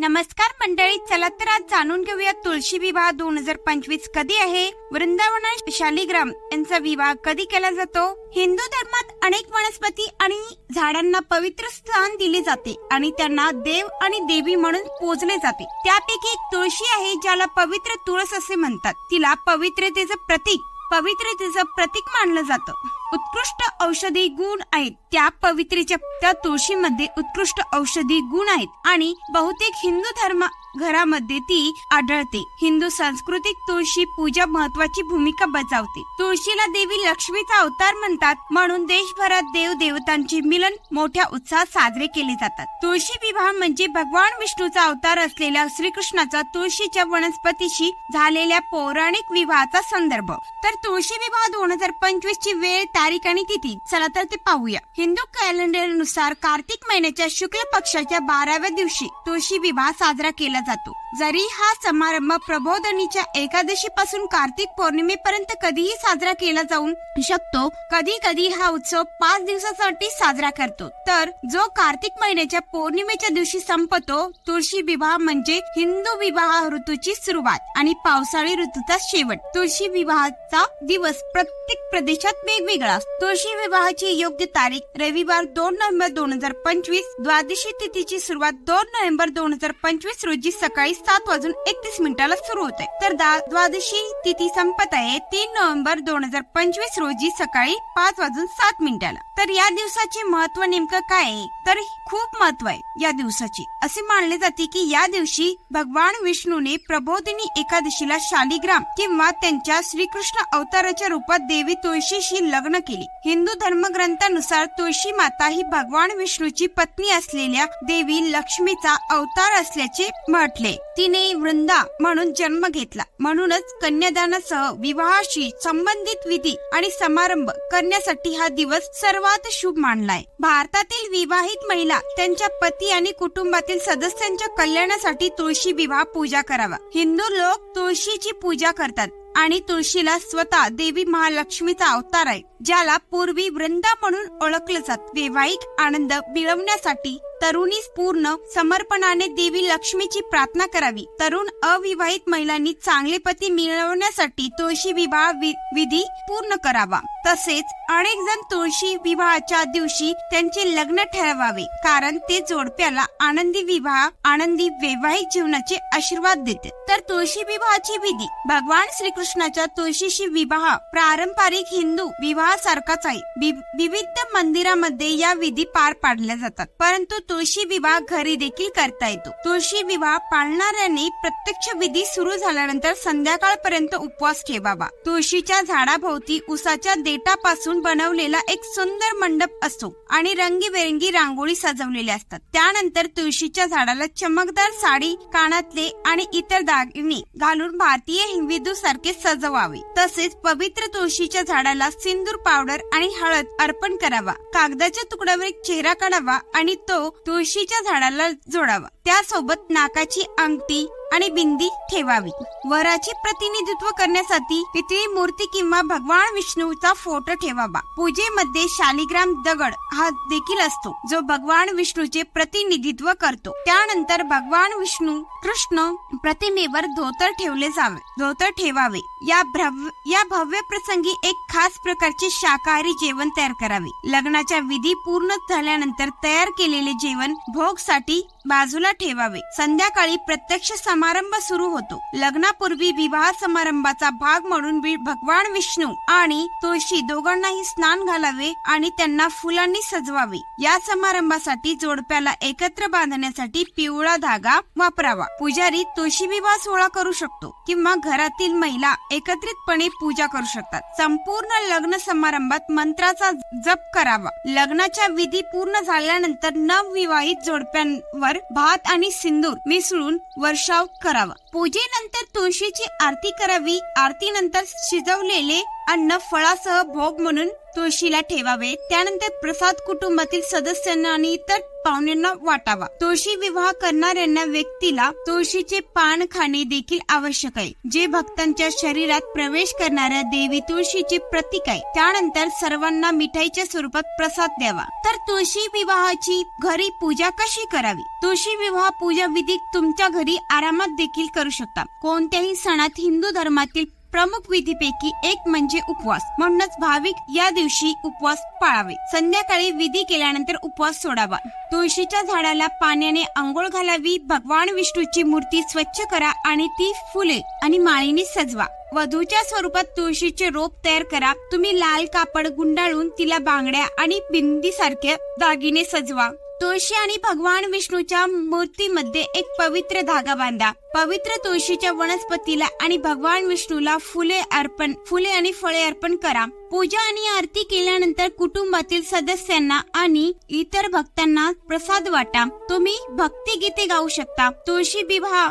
नमस्कार मंडळी चला तर आज जाणून घेऊया तुळशी विवाह दोन हजार पंचवीस कधी आहे? वृंदावन आणि शालिग्राम यांचा विवाह कधी केला जातो? हिंदू धर्मात अनेक वनस्पती आणि झाडांना पवित्र स्थान दिले जाते आणि त्यांना देव आणि देवी म्हणून पूजले जाते. त्यापैकी एक तुळशी आहे ज्याला पवित्र तुळस असे म्हणतात. तिला पवित्रतेचं प्रतीक पवित्रतेचं प्रतीक मानलं जातं. उत्कृष्ट औषधी गुण आहेत. त्या पवित्रीच्या त्या तुळशीमध्ये उत्कृष्ट औषधी गुण आहेत आणि बहुतेक हिंदू धर्म घरामध्ये ती आढळते. हिंदू सांस्कृतिक तुळशी पूजा महत्वाची भूमिका बजावते. तुळशीला देवी लक्ष्मीचा अवतार म्हणतात म्हणून देशभरात देव देवतांचे मिलन मोठ्या उत्साहात साजरे केले जातात. तुळशी विवाह म्हणजे भगवान विष्णूचा अवतार असलेल्या श्रीकृष्णाचा तुळशीच्या वनस्पतीशी झालेल्या पौराणिक विवाहाचा संदर्भ. तर तुळशी विवाह दोन हजार पंचवीस ची वेळ तारीख आणि तिथी चला तर ते पाहूया. हिंदू कॅलेंडरनुसार कार्तिक महिन्याच्या शुक्ल पक्षाच्या बाराव्या दिवशी तुळशी विवाह साजरा केला जातो. जरी हा समारंभ प्रबोधनीच्या एकादशी पासून कार्तिक पौर्णिमेपर्यंत कधीही साजरा केला जाऊ शकतो कधी कधी हा उत्सव पाच दिवसासाठी साजरा करतो. तर जो कार्तिक महिन्याच्या पौर्णिमेच्या दिवशी संपतो तुळशी विवाह म्हणजे हिंदू विवाह ऋतूची सुरुवात आणि पावसाळी ऋतूचा शेवट. तुळशी विवाहाचा दिवस प्रत्येक प्रदेशात वेगवेगळा तुळशी विवाहाची योग्य तारीख रविवार दोन नोव्हेंबर दोन हजार पंचवीस द्वादशी तिथीची सुरुवात दोन नोव्हेंबर दोन हजार पंचवीस रोजी सकाळी सात वाजून एकतीस मिनिटाला सुरू होते तर द्वादशी तिथी संपत आहे. तीन नोव्हेंबर दोन हजार पंचवीस रोजी सकाळी पाच वाजून सात मिनिटाला. तर या दिवसाचे महत्त्व नेमकं काय आहे? तर खूप महत्त्व आहे या दिवसाची. असे मानले जाते की या दिवशी भगवान विष्णूने प्रबोधिनी एकादशीला शालिग्राम किंवा त्यांच्या श्रीकृष्ण अवताराच्या रूपात देवी तुळशीशी लग्न केले. हिंदू धर्मग्रंथानुसार तुळशी माता ही भगवान विष्णूची पत्नी असलेल्या देवी लक्ष्मीचा अवतार असल्याचे म्हटले. तिने वृंदा म्हणून जन्म घेतला. म्हणूनच कन्यादानासह विवाहाशी संबंधित विधी आणि समारंभ करण्यासाठी हा दिवस सर्वात शुभ मानलाय. भारतातील विवाहित महिला त्यांच्या पती आणि कुटुंबातील सदस्यांच्या कल्याणासाठी तुळशी विवाह पूजा करावा. हिंदू लोक तुळशीची पूजा करतात आणि तुळशीला स्वतः देवी महालक्ष्मीचा अवतार आहे ज्याला पूर्वी वृंदा म्हणून ओळखलं जात. वैवाहिक आनंद मिळवण्यासाठी तरुणीस पूर्ण समर्पणाने देवी लक्ष्मीची प्रार्थना करावी. तरुण अविवाहित महिलांनी चांगले पती मिळवण्यासाठी तुळशी विवाह वि- विधी पूर्ण करावा. तसेच अनेक जण तुळशी विवाहाच्या दिवशी त्यांचे लग्न ठरवावे. कारण ते जोडप्याला आनंदी विवाह आनंदी वैवाहिक जीवनाचे आशीर्वाद देते. तर तुळशी विवाहाची विधी. भगवान श्रीकृष्णाच्या तुळशीशी विवाह पारंपरिक हिंदू विवाहासारखाच आहे. वि- विविध मंदिरामध्ये या विधी पार पाडल्या जातात. परंतु तुळशी विवाह घरी देखील करता येतो. तुळशी विवाह पाळणाऱ्यांनी प्रत्यक्ष विधी सुरू झाल्यानंतर संध्याकाळपर्यंत उपवास ठेवावा. तुळशीच्या झाडाभोवती उसाच्या देठापासून बनवलेला एक सुंदर मंडप असतो आणि रंगीबेरंगी रांगोळी सजवलेल्या असतात. त्यानंतर तुळशीच्या झाडाला चमकदार साडी कानातले आणि इतर दागिने घालून भारतीय हिंदू सारखे सजवावे. तसेच पवित्र तुळशीच्या झाडाला सिंदूर पावडर आणि हळद अर्पण करावा. कागदाच्या तुकड्यावर एक चेहरा काढावा आणि तो तुळशीच्या झाडाला जोडावा. त्यासोबत नाकाची अंगठी आणि बिंदी ठेवावी. वराचे प्रतिनिधित्व करण्यासाठी पितळी मूर्ती किंवा भगवान विष्णूचा फोटो ठेवावा. पूजेमध्ये शालिग्राम दगड हा देखील असतो जो भगवान विष्णूचे प्रतिनिधित्व करतो. त्यानंतर भगवान विष्णू कृष्ण प्रतिमेवर धोतर ठेवले जावे. धोतर ठेवावे. या भ्रव- या भव्य प्रसंगी एक खास प्रकारचे शाकाहारी जेवण तयार करावे. लग्नाच्या विधी पूर्ण झाल्यानंतर तयार केलेले जेवण भोगसाठी बाजूला ठेवावे. संध्याकाळी प्रत्यक्ष समारंभ सुरू होतो. लग्नापूर्वी विवाह समारंभाचा भाग म्हणून भगवान विष्णू आणि तुळशी दोघांनाही स्नान घालावे आणि त्यांना फुलांनी सजवावे. या समारंभासाठी जोडप्याला एकत्र बांधण्यासाठी पिवळा धागा वापरावा. पुजारी तुळशी विवाह सोहळा करू शकतो किंवा घरातील महिला एकत्रितपणे पूजा करू शकतात. संपूर्ण लग्न समारंभात मंत्राचा जप करावा. लग्नाच्या विधी पूर्ण झाल्यानंतर नवविवाहित जोडप्यांवर भात आणि सिंदूर मिसळून वर्षाव करावा. पूजेनंतर तुळशीची आरती करावी. आरतीनंतर शिजवलेले अन्न फळासह भोग म्हणून तुळशीला ठेवावे. त्यानंतर प्रसाद कुटुंबातील सदस्यांना आणि इतर पाहुण्यांना वाटावा. तुळशी विवाह करणाऱ्यांना व्यक्तीला तुळशीचे पान खाणे देखील आवश्यक आहे. जे भक्तांच्या शरीरात प्रवेश करणाऱ्या देवी तुळशीचे प्रतीक आहे. त्यानंतर सर्वांना मिठाईच्या स्वरूपात प्रसाद द्यावा. तर तुळशी विवाहाची घरी पूजा कशी करावी? तुळशी विवाह पूजा विधी तुमच्या घरी आरामात देखील करू शकता. कोणत्याही सणात हिंदू धर्मातील प्रमुख विधीपैकी एक म्हणजे उपवास. म्हणूनच भाविक या दिवशी उपवास पाळावे. संध्याकाळी विधी केल्यानंतर उपवास सोडावा. तुळशीच्या झाडाला पाण्याने आंघोळ घालावी. भगवान विष्णूची मूर्ती स्वच्छ करा आणि ती फुले आणि माळीने सजवा. वधूच्या स्वरूपात तुळशीचे रोप तयार करा. तुम्ही लाल कापड गुंडाळून तिला बांगड्या आणि बिंदी सारख्या दागिने सजवा. तुळशी आणि भगवान विष्णूच्या मूर्तीमध्ये एक पवित्र धागा बांधा. पवित्र तुळशीच्या वनस्पतीला आणि भगवान विष्णूला फुले अर्पण फुले आणि फळे अर्पण करा. पूजा आणि आरती केल्यानंतर कुटुंबातील सदस्यांना आणि इतर भक्तांना प्रसाद वाटा. तुम्ही भक्ती गीते गाऊ शकता. तुळशी विवाह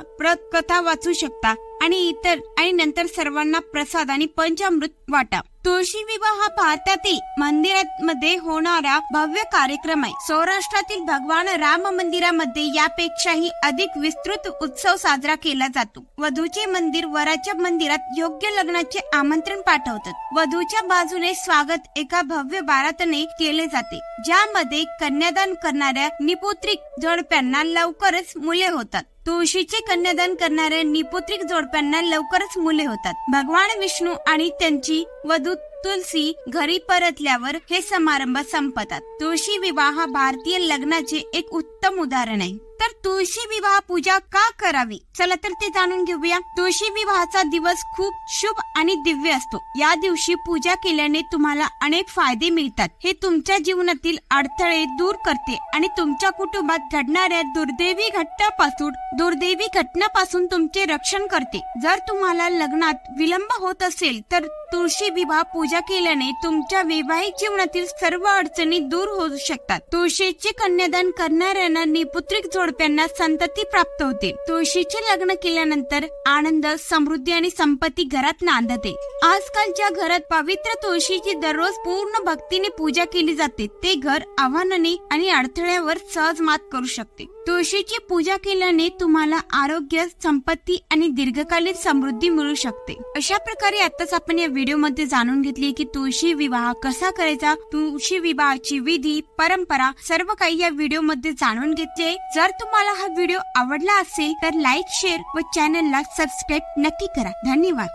कथा वाचू शकता. आणि इतर आणि नंतर सर्वांना प्रसाद आणि पंचामृत वाटा. तुळशी विवाह हा भारतातील मंदिरामध्ये होणारा भव्य कार्यक्रम आहे. सौराष्ट्रातील भगवान राम मंदिरामध्ये यापेक्षाही अधिक विस्तृत उत्सव साजरा केला जातो. वधूचे मंदिर वराच्या मंदिरात योग्य लग्नाचे आमंत्रण पाठवतात. वधूच्या बाजूने स्वागत एका भव्य बारातने केले जाते ज्यामध्ये कन्यादान करणाऱ्या निपुत्रिक जोडप्यांना लवकरच मुले होतात. तुळशीचे कन्यादान करणाऱ्या निपुत्रिक जोडप्यांना लवकरच मुले होतात. भगवान विष्णू आणि त्यांची वधू तुलसी घरी परतल्यावर हे समारंभ संपतात. तुळशी विवाह हा भारतीय लग्नाचे एक उत्तम उदाहरण आहे. तर तुळशी विवाह पूजा का करावी? चला तर ते जाणून घेऊया. तुळशी विवाहाचा दिवस खूप शुभ आणि दिव्य असतो. या दिवशी पूजा केल्याने तुम्हाला अनेक फायदे मिळतात. हे तुमच्या जीवनातील अडथळे दूर करते आणि तुमच्या कुटुंबात घडणाऱ्या दुर्दैवी घटनापासून दुर्दैवी घटनापासून तुमचे रक्षण करते. जर तुम्हाला लग्नात विलंब होत असेल तर तुळशी विवाह पूजा केल्याने तुमच्या वैवाहिक जीवनातील सर्व अडचणी दूर होऊ शकतात. तुळशीचे कन्यादान करणाऱ्यांना निपुत्रिक जोडप्यांना संतती प्राप्त होते. तुळशीचे लग्न केल्यानंतर आनंद समृद्धी आणि संपत्ती घरात नांदते. आजकालच्या घरात पवित्र तुळशीची दररोज पूर्ण भक्तीने पूजा केली जाते ते घर आव्हानाने आणि अडथळ्यावर सहज मात करू शकते. तुळशीची पूजा केल्याने तुम्हाला आरोग्य संपत्ती आणि दीर्घकालीन समृद्धी मिळू शकते. अशा प्रकारे आताच आपण या व्हिडिओमध्ये जाणून घेतली की तुळशी विवाह कसा करायचा तुळशी विवाहाची विधी परंपरा सर्व काही या व्हिडिओमध्ये जाणून घेतले जर तुम्हाला हा व्हिडिओ आवडला असेल तर लाईक शेअर व चॅनलला सबस्क्राईब नक्की करा. धन्यवाद.